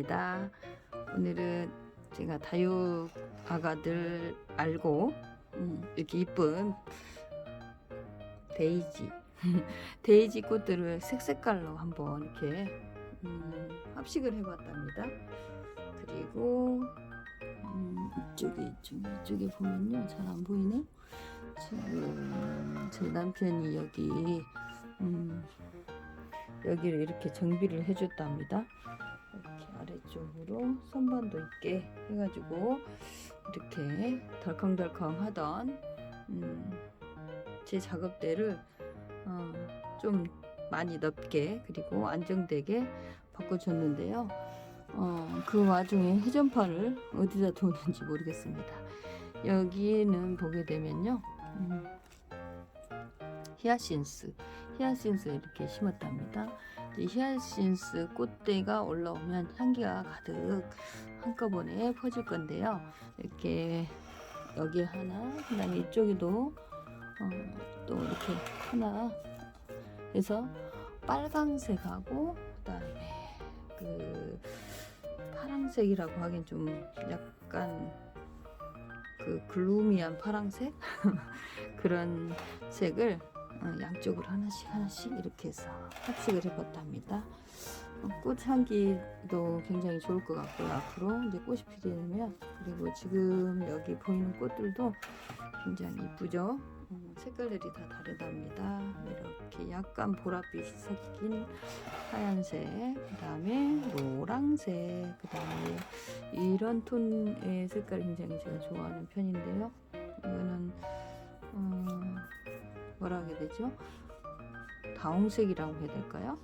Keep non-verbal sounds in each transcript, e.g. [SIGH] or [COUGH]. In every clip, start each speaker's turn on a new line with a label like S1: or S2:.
S1: 다육아가입니다. 오늘은 제가 다육 아가들 알고 음, 이렇게 이쁜 데이지 [LAUGHS] 데이지 꽃들을 색색깔로 한번 이렇게 음, 합식을 해봤답니다. 그리고 음, 이쪽에 이쪽에 이쪽에 보면요 잘 안 보이네. 지금 제 남편이 여기 음, 여기를 이렇게 정비를 해줬답니다. 아래쪽으로 선반도 있게 해가지고 이렇게 덜컹덜컹 하던 음, 제 작업대를 어, 좀 많이 넓게 그리고 안정되게 바꿔줬는데요. 어, 그 와중에 회전판을 어디다 뒀는지 모르겠습니다. 여기는 보게 되면요. 음, 히아신스, 히아신스 이렇게 심었답니다. 이제 히아신스 꽃대가 올라오면 향기가 가득 한꺼번에 퍼질 건데요. 이렇게 여기 하나, 그 다음에 이쪽에도 어, 또 이렇게 하나 해서 빨강색하고 그 다음에 그 파랑색이라고 하긴 좀 약간 그 글루미한 파랑색 [LAUGHS] 그런 색을 어, 양쪽으로 하나씩 하나씩 이렇게 해서 합식을 해봤답니다. 어, 꽃 향기도 굉장히 좋을 것 같고요. 앞으로 이제 꽃이 피되면 그리고 지금 여기 보이는 꽃들도 굉장히 이쁘죠. 음, 색깔들이 다 다르답니다. 이렇게 약간 보랏빛이 섞인 하얀색, 그 다음에 노랑색, 그 다음에 이런 톤의 색깔이 굉장히 제가 좋아하는 편인데요. 이거는 음, 뭐라 하게 되죠? 다홍색이라고 해야 될까요?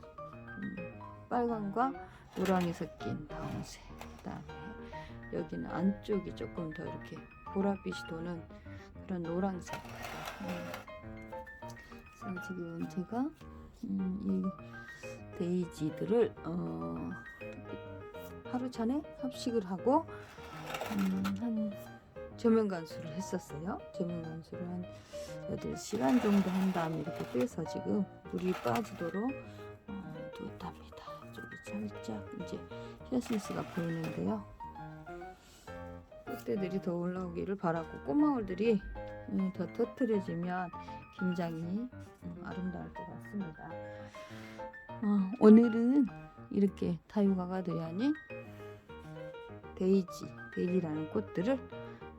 S1: 음, 빨강과 노랑이 섞인 다홍색. 그다음에 여기는 안쪽이 조금 더 이렇게 보랏빛이 도는 그런 노란색. 음. 그래서 지금 제가 음, 이 데이지들을 어, 하루 전에 합식을 하고 음, 한 조명 간수를 했었어요. 조명 간수를 한 8시간 정도 한 다음에 이렇게 빼서 지금 물이 빠지도록 어, 두었답니다. 저기 살짝 이제 히아신스가 보이는데요. 꽃대들이 더 올라오기를 바라고 꽃망울들이 음, 더 터트려지면 굉장히 음, 아름다울 것 같습니다. 어, 오늘은 이렇게 다육아가들이 아닌 데이지, 데이지라는 꽃들을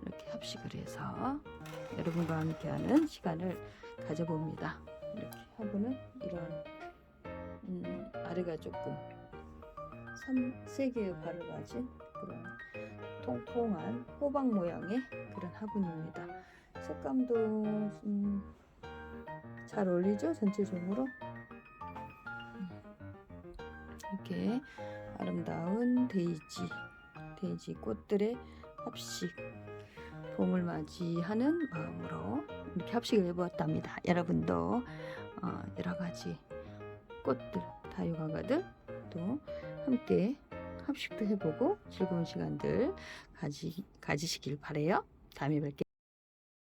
S1: 이렇게 합식을 해서 여러분과 함께하는 시간을 가져봅니다. 이렇게 하고는 이런 음, 아래가 조금 3, 세 개의 발을 가진 그런 통통한 호박 모양의 그런 화분입니다. 색감도 음, 잘 어울리죠 전체적으로 이렇게 아름다운 데이지 데이지 꽃들의 합식 봄을 맞이하는 마음으로 이렇게 합식을 해보았답니다. 여러분도 어, 여러 가지 꽃들 다육아가들 또 함께 합식도 해보고 즐거운 시간들 가지, 가지시길 바래요. 다음에 뵐게요.